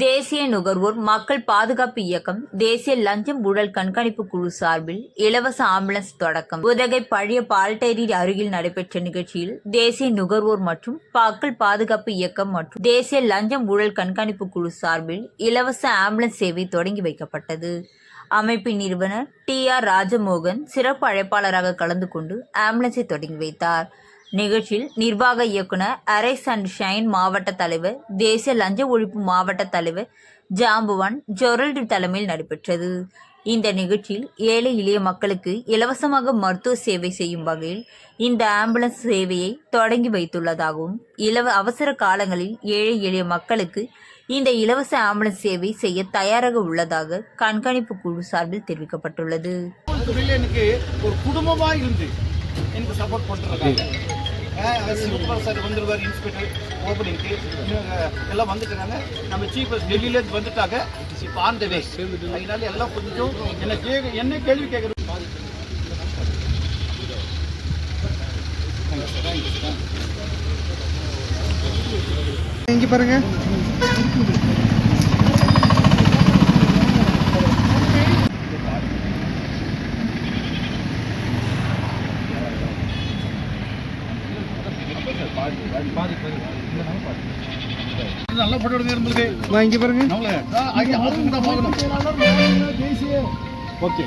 தேசிய நுகர்வோர் மக்கள் பாதுகாப்பு இயக்கம் தேசிய லஞ்சம் ஊழல் கண்காணிப்பு குழு சார்பில் இலவச ஆம்புலன்ஸ் தொடக்கம். உதகை பழைய பால்டேரி அருகில் நடைபெற்ற நிகழ்ச்சியில் தேசிய நுகர்வோர் மற்றும் மக்கள் பாதுகாப்பு இயக்கம் மற்றும் தேசிய லஞ்சம் ஊழல் கண்காணிப்பு குழு சார்பில் இலவச ஆம்புலன்ஸ் சேவை தொடங்கி வைக்கப்பட்டது. அமைப்பின் நிறுவனர் டி ஆர் ராஜமோகன் சிறப்பு அழைப்பாளராக கலந்து கொண்டு ஆம்புலன்ஸை தொடங்கி வைத்தார். நிகழ்ச்சியில் நிர்வாக இயக்குனர் அரைஸ் அண்ட் ஷைன் மாவட்ட தலைவர் தேசிய லஞ்ச ஒழிப்பு மாவட்ட தலைவர் ஜாம்புவான் ஜொரல்டு தலைமையில் நடைபெற்றது. இந்த நிகழ்ச்சியில் ஏழை எளிய மக்களுக்கு இலவசமாக மருத்துவ சேவை செய்யும் வகையில் இந்த ஆம்புலன்ஸ் சேவையை தொடங்கி வைத்துள்ளதாகவும் இலவ அவசர காலங்களில் ஏழை எளிய மக்களுக்கு இந்த இலவச ஆம்புலன்ஸ் சேவை செய்ய தயாராக உள்ளதாக கண்காணிப்பு குழு சார்பில் தெரிவிக்கப்பட்டுள்ளது. எனக்கு ஒரு குடும்பமாக இருந்து எனக்கு சப்போர்ட் பண்ணிருக்காங்க சூப்பர் சார் வந்துடுவார் இன்ஸ்பெக்டர் ஓப்பனிங்க்கு எல்லாம் வந்துட்டாங்க நம்ம சீஃப் டெல்லியிலேருந்து வந்துட்டாங்க இப்போ ஆன் த வே அதனால எல்லாம் கொஞ்சம் என்ன கேட்க என்ன கேள்வி கேட்குறது இங்க பாருங்க. நல்லா போட்டு இருந்தது நான் இங்க பாருங்க. ஓகே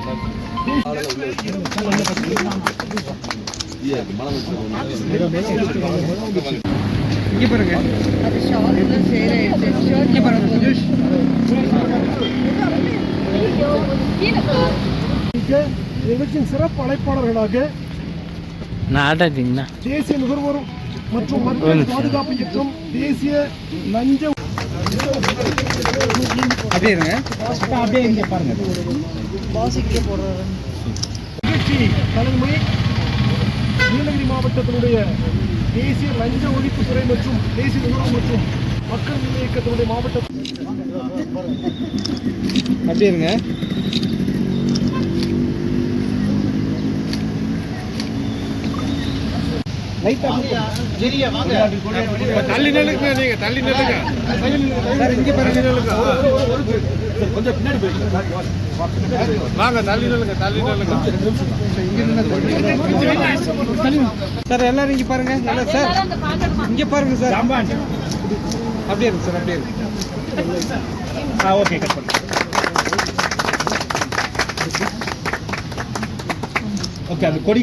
இங்க பாருங்க. இங்க பாருங்க. நிகழ்ச்சியின் சிறப்பு அழைப்பாளர்களாக நாடாதீங்கண்ணா தேசிய நுகர்வோர் மற்றும் மக்கள் பாதுகாப்பு இயக்கம் தேசிய லஞ்ச அப்படியே இருங்க. நிகழ்ச்சி தலைமை நீலகிரி மாவட்டத்தினுடைய தேசிய லஞ்ச ஒழிப்புத்துறை மற்றும் தேசிய நுகர்வோர் மற்றும் மக்கள் நல இயக்கத்தினுடைய மாவட்ட அப்படியே இருங்க சரியா வாங்க தள்ளி நிலுங்க நீங்க தள்ளி பாருங்க. கொஞ்சம் பின்னாடி வாங்க தள்ளி நிலுங்க தள்ளி நிலுங்க சார் எல்லாரும் இங்க பாருங்க. நல்லா சார் இங்க பாருங்க சார். அப்படியே இருக்கு சார் அப்படியே இருக்கு. ஆ ஓகே கட் பண்ணு. ஓகே அந்த கொடி